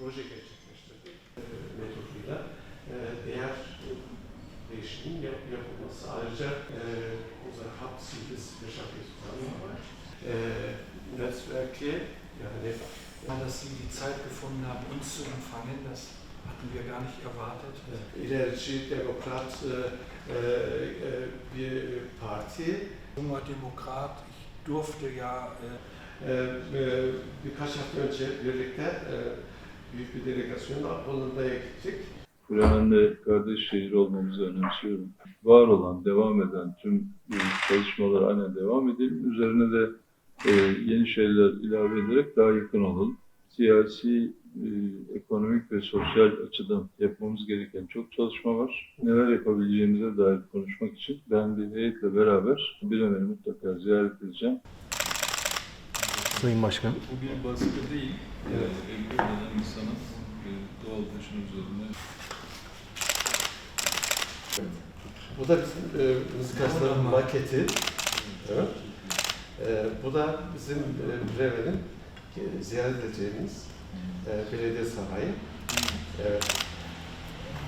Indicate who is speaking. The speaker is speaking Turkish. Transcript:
Speaker 1: proje gerçekleştirdik. Metoduyla değer değişiminin yap, yapılması. Ayrıca e, unser Hauptziel ist wirtschaftliche Zusammenarbeit. E, Netzwerke, yani
Speaker 2: Dass Sie die Zeit gefunden haben, uns zu empfangen, das hatten wir gar nicht erwartet.
Speaker 1: ilerici demokrat bir parti.
Speaker 2: Junger Demokrat, ich durfte ja äh,
Speaker 1: birkaç hafta önce birlikte büyük bir delegasyonla Hollanda'ya gittik.
Speaker 3: Bremen'de kardeş şehir olmamızı önemsiyorum. Var olan, devam eden tüm e, çalışmalar aynen devam edelim. Üzerine de e, yeni şeyler ilave ederek daha yakın olalım. Siyasi, e, ekonomik ve sosyal açıdan yapmamız gereken çok çalışma var. Neler yapabileceğimize dair konuşmak için ben bir heyetle beraber Bremen'i mutlaka ziyaret edeceğim.
Speaker 4: Sayın Başkan.
Speaker 3: Bu bir baskı değil. Evet. Emri olan insanın e, doğal taşın üzerine
Speaker 1: Bu da bizim e, mızıkasların maketi. Evet. E, bu da bizim e, Bremen'in e, ziyaret edeceğimiz e, belediye sarayı. Evet.